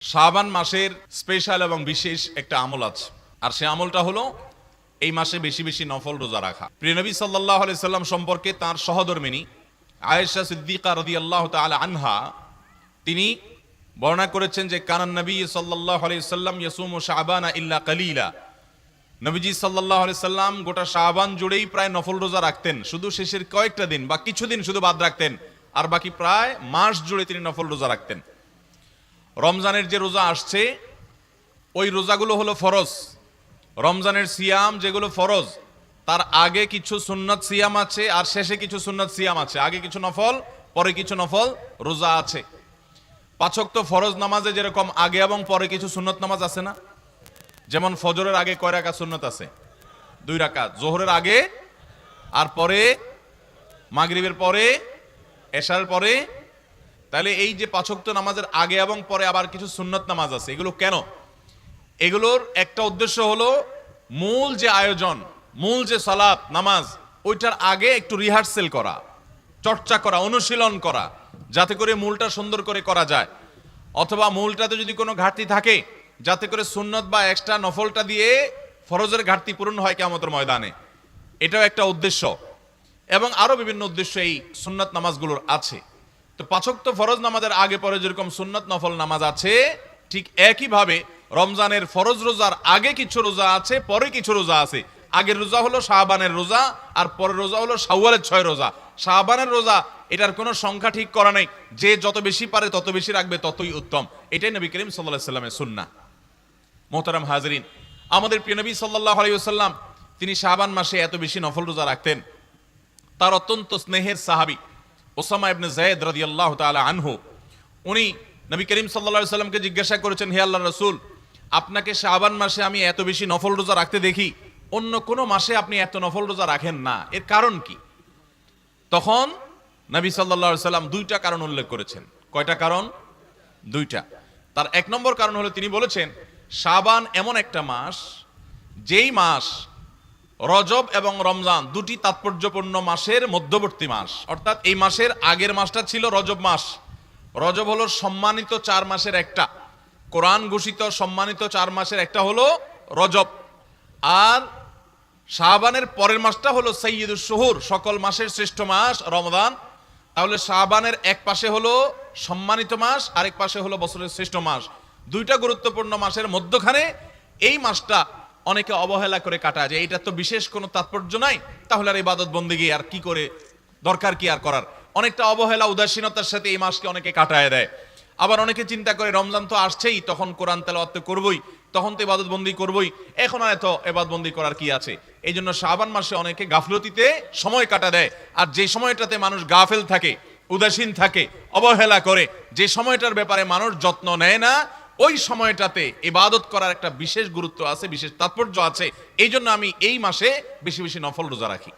শাবান মাসের স্পেশাল এবং বিশেষ একটা আমল আছে। আর সে আমলটা হলো, এই মাসে বেশি বেশি নফল রোজা রাখা। প্রিয়নবী সাল্লাহ সাল্লাম সম্পর্কে তার সহধর্মিনী আয়েশা সিদ্দিকা রদি আল্লাহ তালা আনহা, তিনি বর্ণনা করেছেন যে, কানান নবী সাল্লাহ সাল্লাম ইয়াসুম ও শাহবানা ইল্লা কালিলা। নবীজি সাল্লাহ সাল্লাম গোটা শাহবান জুড়েই প্রায় নফল রোজা রাখতেন। শুধু শেষের কয়েকটা দিন, বা কিছুদিন শুধু বাদ রাখতেন। আর বাকি প্রায় মাস জুড়ে তিনি নফল রোজা রাখতেন। রমজানের যে রোজা আসছে, ওই রোজাগুলো হলো ফরজ। রমজানের সিয়াম যেগুলো ফরজ, তার আগে কিছু সুন্নত সিয়াম আছে আর শেষে কিছু সুন্নত সিয়াম আছে। আগে কিছু নফল, পরে কিছু নফল, রোজা আছে। পাচক তো ফরজ নামাজে যেরকম আগে এবং পরে কিছু সুন্নত নামাজ আছে না? যেমন ফজরের আগে কয় রাকাত সুন্নত আছে? দুই রাকাত। জোহরের আগে, আর পরে, মাগরিবের পরে এশার পরে তাহলে এই যে পাঁচক্ত নামাজের আগে এবং পরে আবার কিছু সুন্নত নামাজ আছে, এগুলো কেন? এগুলোর একটা উদ্দেশ্য হলো মূল যে আয়োজন, মূল যে সালাত, নামাজ, ওইটার আগে একটু রিহার্সেল করা, চর্চা করা, অনুশীলন করা, যাতে করে মূলটা সুন্দর করে করা যায়। অথবা মূলটাতে যদি কোনো ঘাটতি থাকে, যাতে করে সুন্নত বা এক্সট্রা নফলটা দিয়ে ফরজের ঘাটতি পূরণ হয় কেমতের ময়দানে। এটাও একটা উদ্দেশ্য। এবং আরও বিভিন্ন উদ্দেশ্য এই সুন্নত নামাজগুলোর আছে। তো পাঁচক্ত ফরজ নামাজের আগে পরে যেরকম সুন্নত নফল নামাজ আছে, ঠিক একইভাবে রমজানের ফরজ রোজার আগে কিছু রোজা আছে, পরে কিছু রোজা আছে। আগের রোজা হলো শাহবানের রোজা আর পরের রোজা হলো শাওয়ালের ছয় রোজা। শাহবানের রোজা, এটার কোনো সংখ্যা ঠিক করা নেই। যে যত বেশি পারে তত বেশি রাখবে, ততই উত্তম। এটাই নবী করিম সাল্লাহ সাল্লামের সুন্না। মোহতারাম হাজরিন, আমাদের প্রিয় নবী সাল্লাহ আলাইসাল্লাম তিনি শাহবান মাসে এত বেশি নফল রোজা রাখতেন। তার অত্যন্ত স্নেহের সাহাবি ওসামা ইবনে জায়েদ রাদিয়াল্লাহু তাআলা আনহু, উনি নবী করিম আলাইহি সাল্লামকে জিজ্ঞাসা করেছেন, হে আল্লাহর রাসূল, আপনাকে শাবান মাসে আমি এত বেশি নফল রোজা রাখতে দেখি, অন্য কোনো মাসে আপনি এত নফল রোজা রাখেন না, এর কারণ কি? তখন নবী আলাইহি সাল্লাম দুইটা কারণ উল্লেখ করেছেন। কয়টা কারণ? দুইটা। তার এক নম্বর কারণ হলো তিনি বলেছেন, শাবান এমন একটা মাস, যেই মাস রজব এবং রমজান দুটি তাৎপর্যপূর্ণ মাসের মধ্যবর্তী মাস। অর্থাৎ এই মাসের আগের মাসটা ছিল রজব মাস। রজব হলো সম্মানিত চার মাসের একটা। কোরআন ঘোষিত সম্মানিত চার মাসের একটা হলো রজব। আর শাহবানের পরের মাসটা হলো সৈয়দুল শহুর। সকল মাসের শ্রেষ্ঠ মাস রমদান তাহলে শাহবানের এক পাশে হলো সম্মানিত মাস, আরেক পাশে হলো বছরের শ্রেষ্ঠ মাস। দুইটা গুরুত্বপূর্ণ মাসের মধ্যখানে এই মাসটা অনেকে অবহেলা করে কাটা যায় এটা তো বিশেষ কোনো তাৎপর্য নাই, তাহলে আর ইবাদত বন্দিগি আর কি করে, দরকার কি আর করার? অনেকটা অবহেলা, উদাসীনতার সাথে এই মাসকে অনেকে কাটায় দেয়। আবার অনেকে চিন্তা করে, রমজান তো আসছেই, তখন কোরআন তেলাওয়াত তো করবই, তখন তো ইবাদত বন্দি করবই, এখন আর এত এবাদত বন্দি করার কি আছে? এই জন্য শাবান মাসে অনেকে গাফলতিতে সময় কাটা দেয়, আর যে সময়টাতে মানুষ গাফেল থাকে, উদাসীন থাকে, অবহেলা করে, যে সময়টার ব্যাপারে মানুষ যত্ন নেয় না ওই সময়টাতে ইবাদত করার একটা বিশেষ গুরুত্ব আছে, বিশেষ তাৎপর্য আছে। এই জন্য আমি এই মাসে বেশি বেশি নফল রোজা রাখি।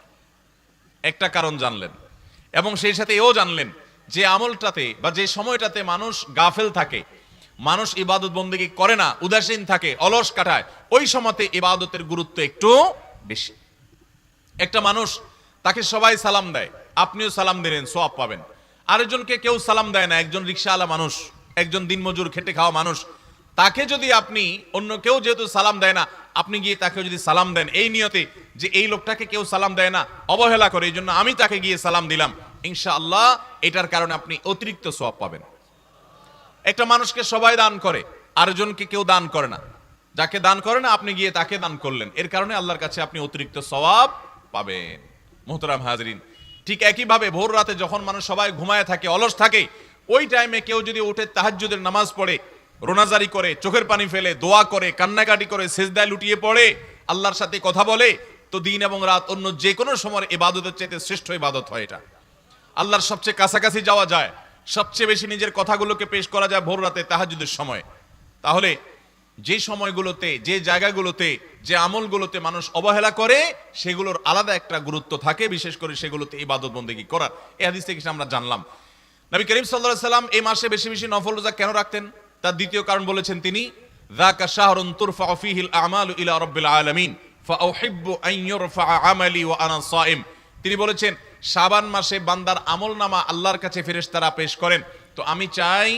একটা কারণ জানলেন। এবং সেই সাথে এও জানলেন যে আমলটাতে বা যে সময়টাতে মানুষ গাফেল থাকে, মানুষ ইবাদত বন্দিগি করে না, উদাসীন থাকে, অলস কাটায়, ওই সময়তে ইবাদতের গুরুত্ব একটু বেশি। একটা মানুষ তাকে সবাই সালাম দেয়, আপনিও সালাম দিলেন সোয়াব পাবেন। আরেকজনকে কেউ সালাম দেয় না, একজন রিক্সাওয়ালা মানুষ। একজন দিনমজুর খেটে খাওয়া মানুষ, তাকে যদি আপনি অন্য কেউ যেহেতু সালাম দেয় না, আপনি গিয়ে তাকে যদি সালাম দেন এই নিয়তে যে এই লোকটাকে কেউ সালাম দেয় না, অবহেলা করে, এই জন্য আমি তাকে গিয়ে সালাম দিলাম, ইনশাআল্লাহ এটার কারণে আপনি অতিরিক্ত সোয়াব পাবেন। একটা মানুষকে সবাই দান করে, আরেকজনকে কেউ দান করে না। যাকে দান করে না, আপনি গিয়ে তাকে দান করলেন। এর কারণে আল্লাহর কাছে আপনি অতিরিক্ত সওয়াব পাবেন। মোহতরাম হাজরিন, ঠিক একইভাবে ভোর রাতে যখন মানুষ সবাই ঘুমায় থাকে, অলস থাকে ওই টাইমে কেউ যদি উঠে তাহাজ্জুদের নামাজ পড়ে, রোনাজারি করে, চোখের পানি ফেলে, দোয়া করে, কান্নাকাটি করে, সেজদায় লুটিয়ে পড়ে, আল্লাহর সাথে কথা বলে, তো দিন এবং রাত অন্য যে কোনো সময় ইবাদতের চাইতে শ্রেষ্ঠ ইবাদত হয় এটা। আল্লাহর সবচেয়ে কাছাকাছি যাওয়া যায়, সবচেয়ে বেশি নিজের কথাগুলোকে পেশ করা যায় ভোর রাতে তাহাজুদের সময়। তাহলে যে সময়গুলোতে, যে জায়গাগুলোতে, যে আমলগুলোতে মানুষ অবহেলা করে, সেগুলোর আলাদা একটা গুরুত্ব থাকে, বিশেষ করে সেগুলোতে ইবাদত বন্দেগী করার। এই হাদিস থেকে আমরা জানলাম। নবী করিম সাল্লাহ সাল্লাম এই মাসে বেশি বেশি নফল রোজা কেন রাখতেন? তার দ্বিতীয় কারণ বলেছেন তিনি শাহরুন তুরফা ফিহিল আমালু ইলা রাব্বিল আলামিন, ফাউহিব্বু আন ইউরফা আমালি ওয়া আনা সাইম। তিনি বলেছেন, শাবান মাসে বান্দার আমল নামা আল্লাহর কাছে ফেরেশতারা পেশ করেন। তো আমি চাই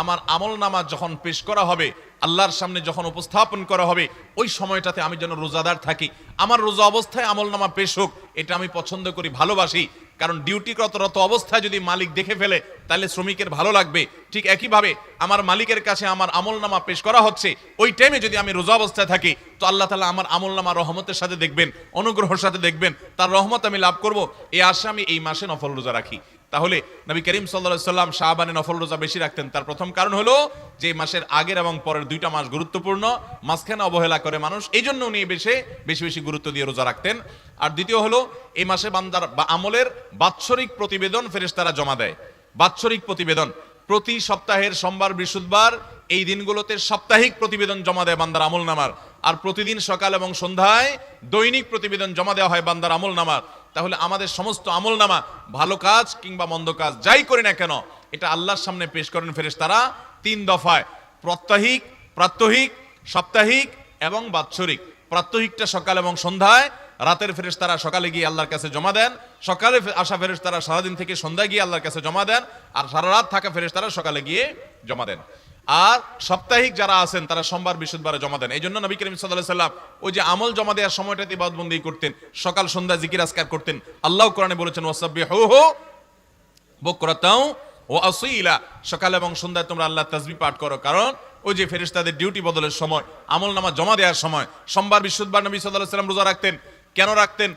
আমার আমল নামা যখন পেশ করা হবে, আল্লাহর সামনে যখন উপস্থাপন করা হবে, ওই সময়টাতে আমি যেন রোজাদার থাকি। আমার রোজা অবস্থায় আমল নামা পেশ হোক এটা আমি পছন্দ করি, ভালোবাসি। কারণ ডিউটিরত অবস্থায় যদি মালিক দেখে ফেলে, তাহলে শ্রমিকের ভালো লাগবে। ঠিক একইভাবে আমার মালিকের কাছে আমার আমল নামা পেশ করা হচ্ছে, ওই টাইমে যদি আমি রোজা অবস্থায় থাকি, তো আল্লাহ তালা আমার আমল নামা রহমতের সাথে দেখবেন, অনুগ্রহের সাথে দেখবেন। তার রহমত আমি লাভ করব। এই আশা আমি এই মাসে নফল রোজা রাখি। তাহলে নবী করিম সাল্লা সাল্লাম শাহবানে নফল রোজা বেশি রাখতেন। তার প্রথম কারণ হলো যে মাসের আগের এবং পরের দুইটা মাস গুরুত্বপূর্ণ, মাঝখানে অবহেলা করে মানুষ এই জন্য উনি বেশি বেশি বেশি গুরুত্ব দিয়ে রোজা রাখতেন। আর দ্বিতীয় হলো, এই মাসে বান্দার বা আমলের বাৎসরিক প্রতিবেদন ফেরেশতারা জমা দেয়। বাৎসরিক প্রতিবেদন, প্রতি সপ্তাহের সোমবার, বৃহস্পতিবার, এই দিনগুলোতে সাপ্তাহিক প্রতিবেদন জমা দেয় বান্দার আমল নামার আর প্রতিদিন সকাল এবং সন্ধ্যায় দৈনিক প্রতিবেদন জমা দেওয়া হয় বান্দার আমল নামার তাহলে আমাদের সমস্ত আমল নামা ভালো কাজ কিংবা মন্দ কাজ, যাই করি না কেন, এটা আল্লাহর সামনে পেশ করেন ফেরেস তারা তিন দফায়। প্রত্যাহিক, প্রাত্যহিক, সাপ্তাহিক এবং বাৎসরিক। প্রাত্যহিকটা সকাল এবং সন্ধ্যায়, রাতের ফেরেস তারা সকালে গিয়ে আল্লাহর কাছে জমা দেন, সকালে আসা ফেরেস তারা সারাদিন থেকে সন্ধ্যায় গিয়ে আল্লাহর কাছে জমা দেন, আর সারা রাত থাকা ফেরেস তারা সকালে গিয়ে জমা দেন। আর সাপ্তাহিক যারা আছেন, তারা সোমবার, বৃহস্পতিবারে জমা দেন। এই জন্য নবী করিম সাল্লাহ সাল্লাম ওই যে আমল জমা দেওয়ার সময়টাতে ইবাদবন্দি করতেন, সকাল, সন্ধ্যা জিকির আসকার করতেন। আল্লাহ কোরআনে বলেছেন ওয়াসাব্বি হো হো বকরাতাও ও আসইলা সকাল এবং সন্ধ্যায় তোমরা আল্লাহ তাসবি পাঠ করো। কারণ ওই যে ফেরেশতাদের ডিউটি বদলের সময়, আমল নামা জমা দেওয়ার সময়, সোমবার, বৃহস্পতিবার নবী আলাইহি সাল্লাম রোজা রাখতেন। কেন রাখতেন?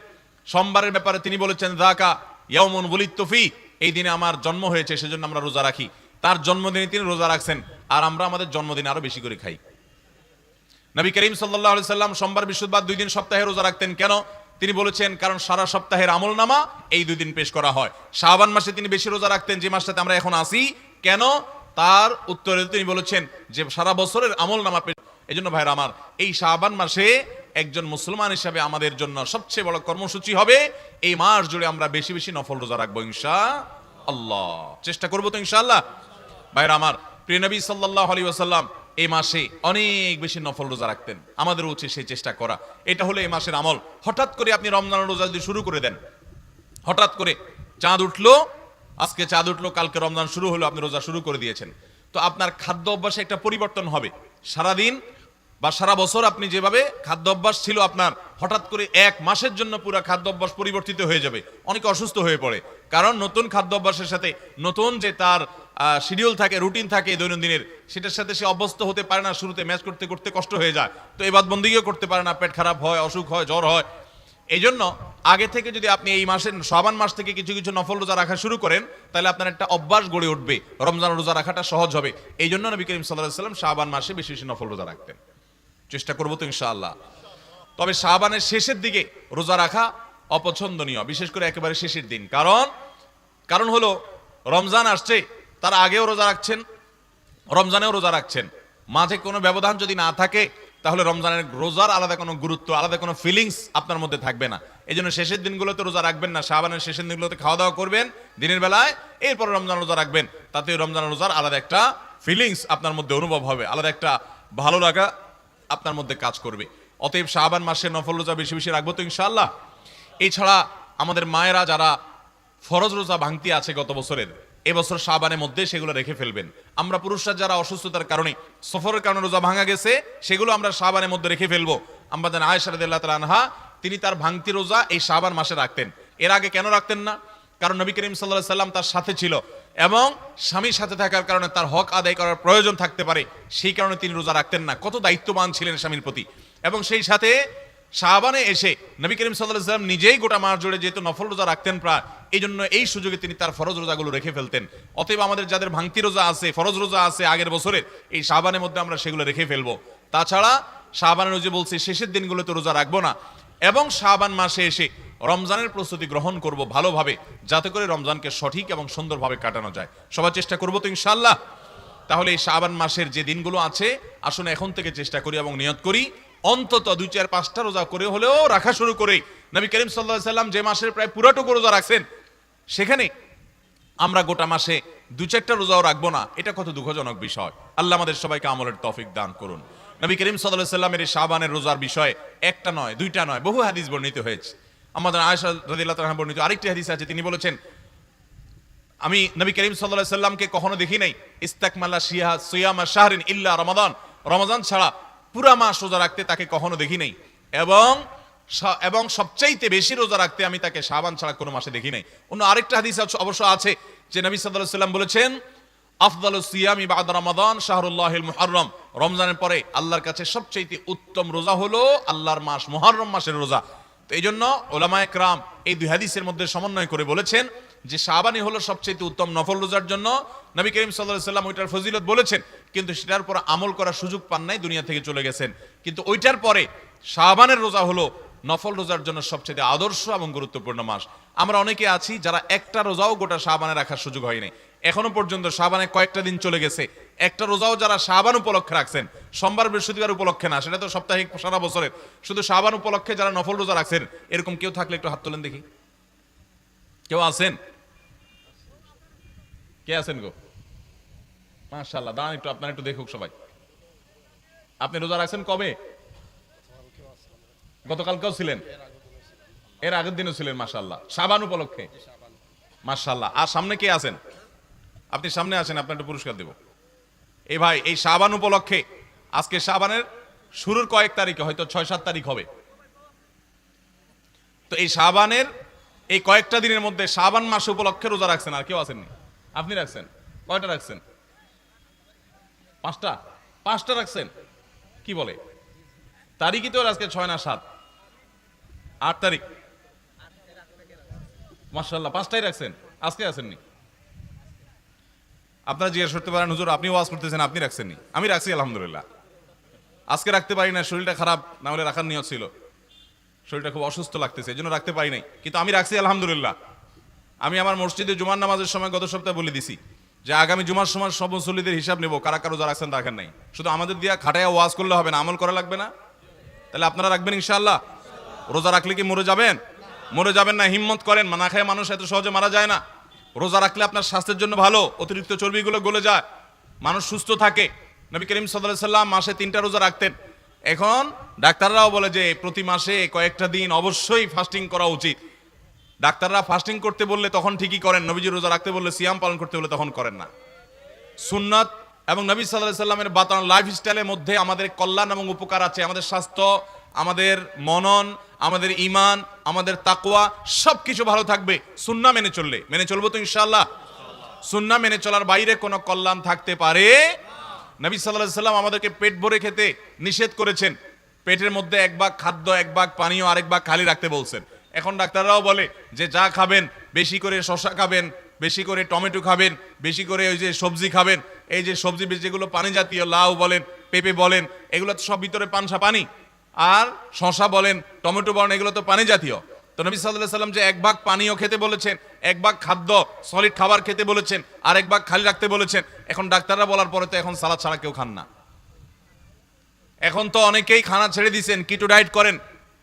সোমবারের ব্যাপারে তিনি বলেছেন, যাকা ইয়াউমুন বুলিত ফি। এই দিনে আমার জন্ম হয়েছে, সেজন্য আমরা রোজা রাখি। তার জন্মদিনে তিনি রোজা রাখছেন। আর আমরা আমাদের জন্মদিনে আরও বেশি করে খাই। নবী করিম সাল্লাহ সাল্লাম সোমবার, বৃহস্পতিবার দুই দিন সপ্তাহে রোজা রাখতেন। কেন? তিনি বলেছেন, কারণ সারা সপ্তাহের আমল নামা এই দুই দিন পেশ করা হয়। শাহবান মাসে তিনি বেশি রোজা রাখতেন, যে মাসটাতে আমরা এখন আসি কেন? তার উত্তরে তিনি বলেছেন যে সারা বছরের আমল নামা পেশ এই জন্য ভাইরা আমার, এই শাহবান মাসে একজন মুসলমান হিসাবে আমাদের জন্য সবচেয়ে বড় কর্মসূচি হবে। এই মাস জুড়ে আমরা বেশি বেশি নফল রোজা রাখব, ইনশা আল্লাহ। চেষ্টা করব তো ইনশাআল্লাহ ভাইরা আমার প্রিয় নবী সাল্লাহ আলী ওয়াসাল্লাম, এই মাসে অনেক বেশি নফল রোজা রাখতেন। আমাদের উচিত সেই চেষ্টা করা। এটা হলো এই মাসের আমল। হঠাৎ করে আপনি রমজান রোজা যদি শুরু করে দেন, হঠাৎ করে চাঁদ উঠল, আজকে চাঁদ উঠল, কালকে রমজান শুরু হলো, আপনি রোজা শুরু করে দিয়েছেন। তো আপনার খাদ্য অভ্যাসে একটা পরিবর্তন হবে। সারাদিন বা সারা বছর আপনি যেভাবে খাদ্য অভ্যাস ছিল আপনার, হঠাৎ করে এক মাসের জন্য পুরো খাদ্য অভ্যাস পরিবর্তিত হয়ে যাবে, অনেকে অসুস্থ হয়ে পড়ে। কারণ নতুন খাদ্য অভ্যাসের সাথে, নতুন যে তার শিডিউল থাকে রুটিন থাকে দৈনন্দিনের, সেটার সাথে সে অভ্যস্ত হতে পারে না, শুরুতে ম্যাচ করতে করতে কষ্ট হয়ে যায়। তো এবার বন্দিও করতে পারে না, পেট খারাপ হয়, অসুখ হয়, জ্বর হয়। এই জন্য আগে থেকে যদি আপনি এই মাসের সবান মাস থেকে কিছু কিছু নফল রোজা রাখা শুরু করেন, তাহলে আপনার একটা অভ্যাস গড়ে উঠবে। রমজান রোজা রাখাটা সহজ হবে। এই জন্য নবী করিম সাল্লাহ সাল্লাম শাহবান মাসে বেশি বেশি নফল রোজা রাখতেন। চেষ্টা করব তো ইনশাআল্লাহ। তবে শাহবানের শেষের দিকে রোজা রাখা অপছন্দনীয়, বিশেষ করে একেবারে শেষের দিন। কারণ কারণ হলো, রমজান আসছে, তার আগেও রোজা রাখছেন, রমজানেও রোজা রাখছেন। মাঝে কোনো ব্যবধান যদি না থাকে, তাহলে রমজানের রোজার আলাদা কোনো গুরুত্ব, আলাদা কোনো ফিলিংস আপনার মধ্যে থাকবে না। এই জন্য শেষের দিনগুলোতে রোজা রাখবেন না শাহবানের শেষের দিনগুলোতে খাওয়া দাওয়া করবেন, দিনের বেলায়, এরপর রমজান রোজা রাখবেন। তাতে রমজান রোজার আলাদা একটা ফিলিংস আপনার মধ্যে অনুভব হবে, আলাদা একটা ভালো লাগা আপনার মধ্যে কাজ করবে। অতএব শাহবান মাসের নফল রোজা বেশি বেশি রাখব তো ইনশাআল্লাহ। এছাড়া আমাদের মায়েরা যারা ফরজ রোজা ভাঙতি আছে গত বছরের এবছর শাহবানের মধ্যে সেগুলো রেখে ফেলবেন। আমরা পুরুষরা যারা অসুস্থতার কারণে সফরের কারণে রোজা ভাঙা গেছে, সেগুলো আমরা শাহবানের মধ্যে রেখে ফেলব। আমরা জানি তাআলা আনহা, তিনি তার ভাঙতি রোজা এই শাহবান মাসে রাখতেন। এর আগে কেন রাখতেন না? কারণ নবী করিম সাল্লাহ সাল্লাম তার সাথে ছিল। এবং স্বামীর সাথে থাকার কারণে তার হক আদায় করার প্রয়োজন থাকতে পারে, সেই কারণে তিনি রোজা রাখতেন না। কত দায়িত্ববান ছিলেন স্বামীর প্রতি। এবং সেই সাথে শাহবানে এসে নবী করিম সাল্লাম নিজেই গোটা মাস জুড়ে যেহেতু নফল রোজা রাখতেন প্রায় এই জন্য এই সুযোগে তিনি তার ফরজ রোজাগুলো রেখে ফেলতেন। অতএব আমাদের যাদের ভাঙতি রোজা আছে, ফরজ রোজা আছে আগের বছরের, এই শাহবানের মধ্যে আমরা সেগুলো রেখে ফেলব। তাছাড়া শাহবানের রোজে বলছে, শেষের দিনগুলোতে রোজা রাখব না। এবং শাহবান মাসে এসে রমজানের প্রস্তুতি গ্রহণ করব ভালোভাবে, যাতে করে রমজানকে সঠিক এবং সুন্দরভাবে কাটানো যায়। সবার চেষ্টা করব তো ইনশাল্লাহ তাহলে এই শাবান মাসের যে দিনগুলো আছে, আসুন এখন থেকে চেষ্টা করি এবং নিয়ত করি। অন্তত দুই চার পাঁচটা রোজা করে হলেও রাখা শুরু করে। নবী করিম সাল্লাহ সাল্লাম যে মাসের প্রায় পুরাটুকু রোজা রাখছেন, সেখানে আমরা গোটা মাসে দু চারটা রোজাও রাখব না। এটা কত দুঃখজনক বিষয়। আল্লাহ আমাদের সবাইকে আমলের তফিক দান করুন। নবী করিম সাল্লাহ সাল্লামের এই শাবানের রোজার বিষয়ে একটা নয়, দুইটা নয়, বহু হাদিস বর্ণিত হয়েছে। আমাদের আয়সা রাদিল্লাহ তাআলা বর্ণিত আরেকটি হাদিস আছে, তিনি বলেছেন, আমি নবী করিম সাল্লাল্লাহু সাল্লামকে কখনো দেখি নাই, ইস্তাকমালা শিয়া সিয়ামা শাহরিন ইল্লা রমাদান। রমাদান ছাড়া পুরা মাস রোজা রাখতে তাকে কখনো দেখি নাই এবং এবং সবচাইতে বেশি রোজা রাখতে আমি তাকে সাবান ছাড়া কোনো মাসে দেখি নাই। অন্য আরেকটা হাদিস অবশ্য আছে, যে নবী আলাইহি সাল্লাম বলেছেন, আফদাল সিয়ামি বাদ রমাদান শাহরুল্লাহিল মুহররম। রমজানের পরে আল্লাহর কাছে সবচাইতে উত্তম রোজা হলো আল্লাহর মাস, মুহররম মাসের রোজা। তো এই জন্য ওলামা একরাম এই দুই হাদিসের মধ্যে সমন্বয় করে বলেছেন যে শাহবানি হলো সবচেয়ে উত্তম নফল রোজার জন্য। নবী করিম সাল্লাহ সাল্লাম ওইটার ফজিলত বলেছেন, কিন্তু সেটার পর আমল করার সুযোগ পান নাই, দুনিয়া থেকে চলে গেছেন। কিন্তু ওইটার পরে শাহবানের রোজা হলো নফল রোজার জন্য সবচেয়ে আদর্শ এবং গুরুত্বপূর্ণ মাস। আমরা অনেকে আছি যারা একটা রোজাও গোটা শাবানে রাখার সুযোগ হয়নি এখনও পর্যন্ত শাবানে কয়েকটা দিন চলে গেছে। একটা রোজাও যারা শাবান উপলক্ষে রাখছেন, সোমবার, বৃহস্পতিবার উপলক্ষে না, সেটা তো সাপ্তাহিক, সারা বছরের। শুধু শাবান উপলক্ষে যারা নফল রোজা রাখছেন, এরকম কেউ থাকলে একটু হাত তোলেন দেখি। কেউ আছেন? কে আছেন গো? মাশাল্লাহ দাঁড়ান একটু, আপনার একটু দেখুক সবাই। আপনি রোজা রাখছেন কবে? গতকালকেও ছিলেন। এর আগের দিনও ছিলেন মাশাল্লাহ সাবান উপলক্ষে। মাশাল্লাহ আর সামনে কে আছেন? আপনি সামনে আছেন, আপনার একটা পুরস্কার দেব। এই ভাই, এই সাবান উপলক্ষে, আজকে সাবানের শুরুর কয়েক তারিখে, হয়তো ছয় সাত তারিখ হবে। তো এই সাবানের এই কয়েকটা দিনের মধ্যে সাবান মাস উপলক্ষে রোজা রাখছেন, আর কেউ আছেননি? আপনি রাখছেন? কয়টা রাখছেন? পাঁচটা? পাঁচটা রাখছেন? কি বলে? তারিখই তো আজকে ছয় না সাত। আট তারিখ। মার্শাল্লাহ পাঁচটাই রাখছেন। আজকে আসেননি। আপনারা জিজ্ঞেস করতে পারেন, হুজুর আপনি ওয়াজ করতেছেন, আপনি রাখছেননি। আমি রাখছি, আলহামদুলিল্লাহ। আজকে রাখতে পারি না শরীরটা খারাপ, না হলে রাখার নিয়ত ছিল। শরীরটা খুব অসুস্থ লাগতেছে এই জন্য রাখতে পারি নাই। কিন্তু আমি রাখছি, আলহামদুলিল্লাহ। আমি আমার মসজিদে জুমার নামাজের সময় গত সপ্তাহে বলে দিছি যে, আগামী জুমার সময় সব মুসল্লিদের হিসাব নেব, কারা কারও যারা রাখছেন দরকার নাই। শুধু আমাদের দিয়া খাটাইয়া ওয়াজ করলে হবে না, আমল করা লাগবে না। তাহলে আপনারা রাখবেন ইনশাল্লাহ রোজা রাখলে কি মরে যাবেন? মরে যাবেন না, হিম্মত করেন। না খায় মানুষ, এত সহজে মারা যায় না। রোজা রাখলে আপনার স্বাস্থ্যের জন্য ভালো, অতিরিক্ত চর্বিগুলো গলে যায়। মানুষ সুস্থ থাকে। নবী করিম সাল্লাম মাসে তিনটা রোজা রাখতেন। এখন ডাক্তাররাও বলে যে প্রতি মাসে কয়েকটা দিন অবশ্যই ফাস্টিং করা উচিত। ডাক্তাররা ফাস্টিং করতে বললে তখন ঠিকই করেন, নবীজি রোজা রাখতে বললে সিয়াম পালন করতে বললে তখন করেন না। সুন্নাত এবং নবী সাল্লাহ সাল্লামের বাতানো লাইফ স্টাইলের মধ্যে আমাদের কল্যাণ এবং উপকার আছে। আমাদের স্বাস্থ্য, আমাদের মনন, আমাদের ইমান আমাদের তাকওয়া সব কিছু ভালো থাকবে। সুন্না মেনে চললে। মেনে চলবো তো ইনশাল্লাহ সুন্না মেনে চলার বাইরে কোনো কল্যাণ থাকতে পারে নবী সাল্লাহ সাল্লাম আমাদেরকে পেট ভরে খেতে নিষেধ করেছেন। পেটের মধ্যে এক ভাগ খাদ্য, এক ভাগ পানীয়, আরেক ভাগ খালি রাখতে বলছেন। এখন ডাক্তাররাও বলে যে যা খাবেন, বেশি করে শশা খাবেন বেশি করে টমেটো খাবেন, বেশি করে ওই যে সবজি খাবেন। এই যে সবজি যেগুলো পানি জাতীয়, লাউ বলেন, পেঁপে বলেন, এগুলো তো সব ভিতরে পানসা পানি। আর শশা বলেন, টমেটো বলেন, এগুলো তো পানি জাতীয়। তো নবী সাল্লাহ সাল্লাম যে এক ভাগ পানীয় খেতে বলেছেন, এক ভাগ খাদ্য সলিড খাবার খেতে বলেছেন, আর এক ভাগ খালি রাখতে বলেছেন, এখন ডাক্তাররা বলার পরে তো এখন সালাদ ছাড়া কেউ খান না। এখন তো অনেকেই খানা ছেড়ে দিয়েছেন কিটো ডায়েট করেন,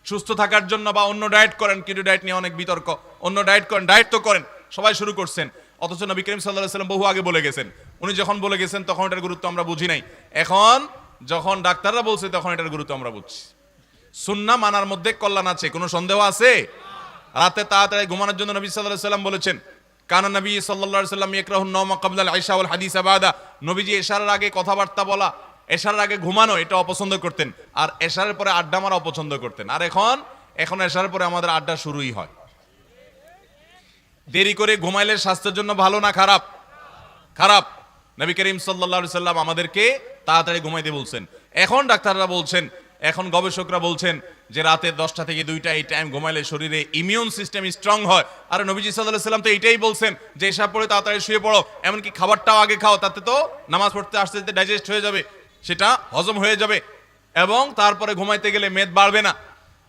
সুস্থ থাকার জন্য বা অন্য ডায়েট করেন কিটো ডায়েট নিয়ে অনেক বিতর্ক, অন্য ডায়েট করেন ডায়েট তো করেন সবাই শুরু করছেন। অথচ নবী করিম সাল্লাহ সাল্লাম বহু আগে বলে গেছেন। উনি যখন বলে গেছেন, তখন এটার গুরুত্ব আমরা বুঝি নাই। এখন যখন ডাক্তাররা বলছে, তখন এটার গুরুত্ব আমরা বুঝছি। সুন্না মানার মধ্যে কল্যাণ আছে, কোনো সন্দেহ আছে? রাতে তাড়াতাড়ি ঘুমানোর জন্য নবী সাল্লাহ সাল্লাম বলেছেন, কানা নবী সাল্লাহ সাল্লাম ইকরাহুন নওমা আয়েশা ওয়াল হাদিস আবাদা নবীজি এশারের আগে কথাবার্তা বলা, এশারের আগে ঘুমানো, এটা অপছন্দ করতেন। আর এশারের পরে আড্ডা মারা অপছন্দ করতেন। আর এখন এখন এশারের পরে আমাদের আড্ডা শুরুই হয়। দেরি করে ঘুমাইলে স্বাস্থ্যের জন্য ভালো না খারাপ? খারাপ। নবী করিম সাল্লা সাল্লাম আমাদেরকে তাড়াতাড়ি ঘুমাইতে বলছেন। এখন ডাক্তাররা বলছেন, এখন গবেষকরা বলছেন যে রাতে দশটা থেকে দুইটা এই টাইম ঘুমাইলে শরীরে ইমিউন সিস্টেম স্ট্রং হয়। আর নবীজি সাল্লাহ সাল্লাম তো এইটাই বলছেন যে এসব পড়ে তাড়াতাড়ি শুয়ে পড়ো, এমনকি খাবারটাও আগে খাও, তাতে তো নামাজ পড়তে আসতে আসতে ডাইজেস্ট হয়ে যাবে, সেটা হজম হয়ে যাবে এবং তারপরে ঘুমাইতে গেলে মেদ বাড়বে না।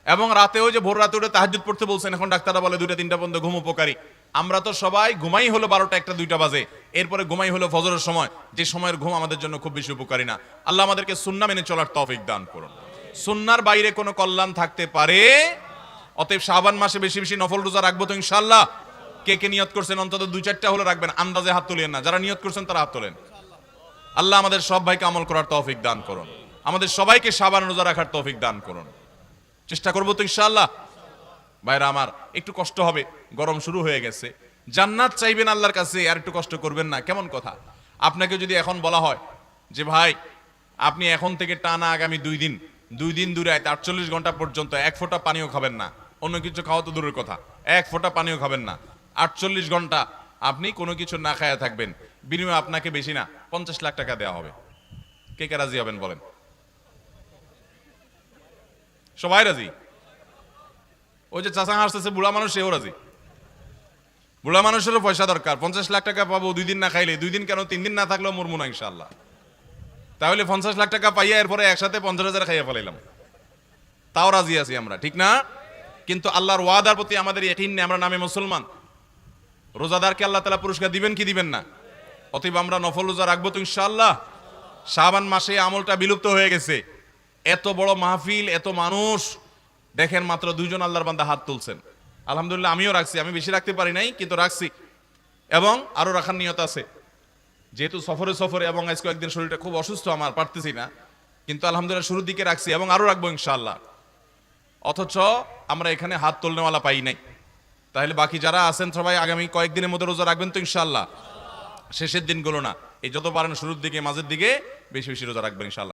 এবং রাতেও যে ভোর রাতে উঠে তাহাজুদ পড়তে বলছেন, এখন ডাক্তাররা বলে দুইটা তিনটা পর্যন্ত ঘুম উপকারী। আমরা তো সবাই ঘুমাই হলো বারোটা, একটা, দুইটা বাজে। এরপরে ঘুমাই হলো ফজরের সময়। যে সময়ের ঘুম আমাদের জন্য খুব বেশি উপকারী না। আল্লাহ আমাদেরকে সুন্না মেনে চলার তৌফিক দান করুন। সুন্নার বাইরে কোনো কল্যাণ থাকতে পারে? অতএব শাবান মাসে বেশি বেশি নফল রোজা রাখব তো ইনশাল্লাহ কে কে নিয়ত করছেন? অন্তত দুই, চারটা হলে রাখবেন। আন্দাজে হাত তুলেন না। যারা নিয়ত করছেন তারা হাত তোলেন। আল্লাহ আমাদের সব ভাইকে আমল করার তৌফিক দান করুন। আমাদের সবাইকে সাবান রোজা রাখার তৌফিক দান করুন। চেষ্টা করব তো ইনশাআল্লাহ। ভাইরা আমার, একটু কষ্ট হবে, গরম শুরু হয়ে গেছে। জান্নাত চাইবেন আল্লাহর কাছে, আর একটু কষ্ট করবেন না, কেমন কথা? আপনাকে যদি এখন বলা হয় যে, ভাই, আপনি এখন থেকে টানা আগামী দুই দিন দুই দিন দূরে আটচল্লিশ ঘণ্টা পর্যন্ত এক ফোঁটা পানিও খাবেন না। অন্য কিছু খাওয়া তো দূরের কথা, এক ফোঁটা পানিও খাবেন না। আটচল্লিশ ঘণ্টা আপনি কোনো কিছু না খায়া থাকবেন। বিনিময়ে আপনাকে বেশি না, পঞ্চাশ লাখ টাকা দেওয়া হবে। কে কে রাজি হবেন বলেন? সবাই রাজি? ওই যে চাষা হাসতেছে বুড়া মানুষ, সেও রাজি। বুড়া মানুষেরও পয়সা দরকার, পঞ্চাশ লাখ টাকা পাবো, দুই দিন না খাইলে। দুই দিন কেন? তিন দিন না থাকলেও মরমু না ইনশাল্লাহ তাহলে পঞ্চাশ লাখ টাকা পাইয়া এরপরে একসাথে পঞ্চাশ হাজার খাইয়া ফেলাইলাম। তাও রাজি আছি আমরা, ঠিক না? কিন্তু আল্লাহর ওয়াদার প্রতি আমাদের একিন নেই, আমরা নামে মুসলমান। রোজাদারকে আল্লাহ তালা পুরস্কার দিবেন কি দিবেন না? অতএব আমরা নফল রোজা রাখব তো, ইনশাআল্লাহ। শাবান মাসে আমলটা বিলুপ্ত হয়ে গেছে। এত বড় মাহফিল, এত মানুষ দেখেন মাত্র দুইজন আল্লাহর বান্দা হাত তুলছেন। আলহামদুলিল্লাহ আমিও রাখছি, আমি বেশি রাখতে পারি নাই, কিন্তু রাখছি। এবং আরও রাখার নিয়ত আছে। যেহেতু সফরে সফরে এবং আজ কয়েকদিন শরীরটা খুব অসুস্থ, আমার পারতেছি না। কিন্তু আলহামদুলিল্লাহ শুরুর দিকে রাখছি এবং আরও রাখব ইনশাআল্লাহ। অথচ আমরা এখানে হাত তোলনেওয়ালা পাই নাই। তাহলে বাকি যারা আছেন সবাই আগামী কয়েকদিনের মধ্যে রোজা রাখবেন তো ইনশাআল্লাহ। শেষের দিনগুলো না, এই যত পারেন শুরুর দিকে, মাঝের দিকে বেশি বেশি রোজা রাখবেন